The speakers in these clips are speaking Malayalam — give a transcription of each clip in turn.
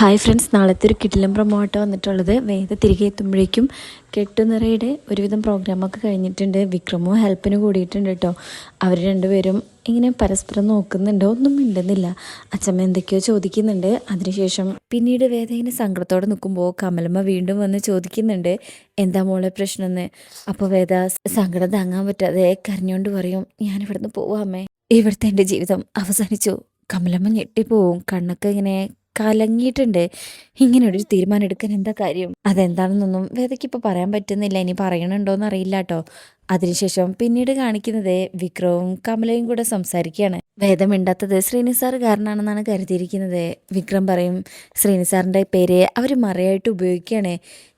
ഹായ് ഫ്രണ്ട്സ് നാളത്തെ ഒരു കിടിലം പ്രൊമോട്ട് വന്നിട്ടുള്ളത്. വേദ തിരികെ എത്തുമ്പോഴേക്കും കെട്ടുനിറയുടെ ഒരുവിധം പ്രോഗ്രാമൊക്കെ കഴിഞ്ഞിട്ടുണ്ട്. വിക്രമോ ഹെൽപ്പിന് കൂടിയിട്ടുണ്ട് കേട്ടോ അവർ രണ്ടുപേരും ഇങ്ങനെ പരസ്പരം നോക്കുന്നുണ്ട്. ഒന്നും മിണ്ടുന്നില്ല. അച്ഛമ്മ എന്തൊക്കെയോ ചോദിക്കുന്നുണ്ട്. അതിനുശേഷം പിന്നീട് വേദ ഇങ്ങനെ സങ്കടത്തോടെ നിൽക്കുമ്പോൾ കമലമ്മ വീണ്ടും വന്ന് ചോദിക്കുന്നുണ്ട്. എന്താ മോളെ പ്രശ്നമെന്ന് അപ്പോൾ വേദ സങ്കടം താങ്ങാൻ പറ്റാതെ കരഞ്ഞുകൊണ്ട് പറയും. ഞാനിവിടുന്ന് പോവാമേ. ഇവിടുത്തെ എന്റെ ജീവിതം അവസാനിച്ചു. കമലമ്മ ഞെട്ടിപ്പോവും. കണ്ണൊക്കെ ഇങ്ങനെ കലങ്ങിയിട്ടുണ്ട്. ഇങ്ങനെ ഒരു തീരുമാനം എടുക്കാൻ എന്താ കാര്യം? അതെന്താണെന്നൊന്നും വേദയ്ക്ക് ഇപ്പോൾ പറയാൻ പറ്റുന്നില്ല. ഇനി പറയണുണ്ടോന്ന് അറിയില്ല കേട്ടോ. അതിനുശേഷം പിന്നീട് കാണിക്കുന്നത് വിക്രവും കമലയും കൂടെ സംസാരിക്കുകയാണ്. വേദം മിണ്ടാത്തത് ശ്രീനി സാർ കാരണമാണെന്നാണ് കരുതിയിരിക്കുന്നത്. വിക്രം പറയും ശ്രീനി സാറിന്റെ പേര് അവർ മറയായിട്ട് ഉപയോഗിക്കുകയാണ്.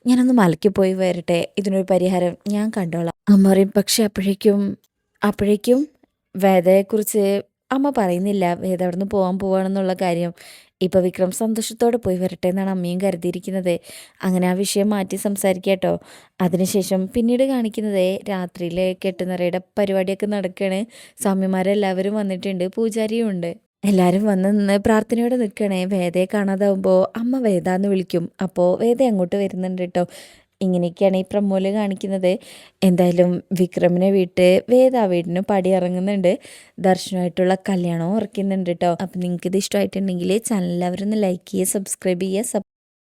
ഞാനൊന്ന് മലയ്ക്ക് പോയി വരട്ടെ. ഇതിനൊരു പരിഹാരം ഞാൻ കണ്ടോളാം. അമ്മ പറയും പക്ഷെ അപ്പോഴേക്കും അപ്പോഴേക്കും? വേദയെക്കുറിച്ച് അമ്മ പറയുന്നില്ല. വേദ അവിടെ നിന്ന് പോകാൻ പോവാണെന്നുള്ള കാര്യം. ഇപ്പോൾ വിക്രം സന്തോഷത്തോടെ പോയി വരട്ടെ എന്നാണ് അമ്മയും കരുതിയിരിക്കുന്നത്. അങ്ങനെ ആ വിഷയം മാറ്റി സംസാരിക്കുക കേട്ടോ അതിനുശേഷം പിന്നീട് കാണിക്കുന്നത് രാത്രിയിലെ കെട്ടുനിറയുടെ പരിപാടിയൊക്കെ നടക്കുകയാണ് സ്വാമിമാരെല്ലാവരും വന്നിട്ടുണ്ട് പൂജാരിയും ഉണ്ട്. എല്ലാവരും വന്ന് നിന്ന് പ്രാർത്ഥനയോടെ നിൽക്കണേ. വേദയെ കാണാതാവുമ്പോൾ അമ്മ വേദ എന്ന് വിളിക്കും. അപ്പോൾ വേദ അങ്ങോട്ട് വരുന്നുണ്ട് കേട്ടോ ഇങ്ങനെയൊക്കെയാണ് ഈ പ്രമോൽ കാണിക്കുന്നത്. എന്തായാലും വിക്രമിനെ വീട്ട് വേദ വീടിന് പടി ഇറങ്ങുന്നുണ്ട്. ദർശനമായിട്ടുള്ള കല്യാണവും ഉറക്കുന്നുണ്ട് കേട്ടോ അപ്പം നിങ്ങൾക്ക് ഇത് ഇഷ്ടമായിട്ടുണ്ടെങ്കിൽ ചാനൽ എല്ലാവരും ലൈക്ക് ചെയ്യുക സബ്സ്ക്രൈബ് ചെയ്യുക